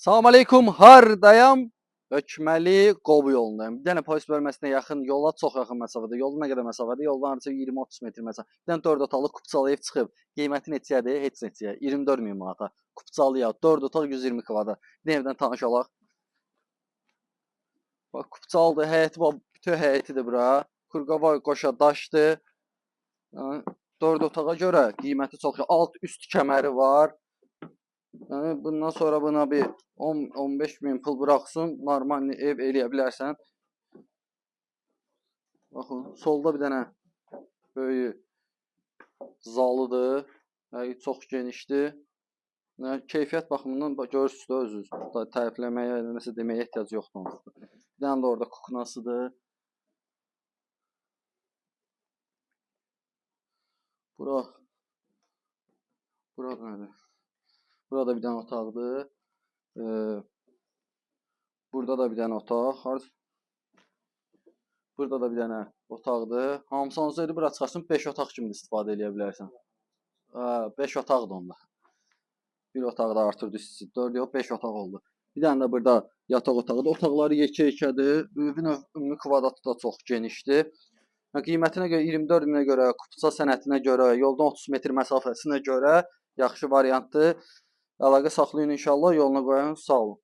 Salam aleykum, hardayam? Hökməli Qobu yolundayım. Bir dənə polis bölməsinə yaxın, yola çox yaxın məsafədə. Yolda nə qədər məsafədə? Yoldan hardasa 20-30 metr məsafə. Bir dənə 4 otaqlı kupçalı ev çıxıb. Qiyməti neçədir? Heç neçəyə. 24 min manata. Kupçalıya 4 otaq 120 kvadrat. Bir evdən tanış olaq. Bax kupçalıdır, həyəti var, bütün həyətidir bura. Qurqava qoşa daşdır. 4 otağa görə qiyməti çox. Alt üst kəməri var. Yəni bundan sonra buna bir 10-15 min pul buraxsın, normal ev eləyə bilərsən. Baxın, solda bir dənə böyük zalıdır. Yəni çox genişdir. Yəni keyfiyyət baxımından bax, görürsüz də özünüz. Da tərifləməyə, nəsə deməyə ehtiyac yoxdur da. Bir dənə də orada kuknasıdır. Bura Bura nədir? Burada bir dənə otaqdır. Ee, burada da bir dənə otaq. Burada da bir dənə otaqdır. Hamısını olsaydı bura çıxarsın 5 otaq kimi də istifadə edə bilərsən. 5 otaqdır onda. Bir otaqda artırdı üstü 4 yox 5 otaq oldu. Bir dənə də burada yataq otağıdır. Otaqları yekə-yekədir. Evin ümumi kvadratı da çox genişdir. Yəni qiymətinə görə 24 minə görə, kupça sənətinə görə, yoldan 30 metr məsafəsinə görə yaxşı variantdır. Əlaqə saxlayın inşallah, yoluna qoyun. Sağ olun.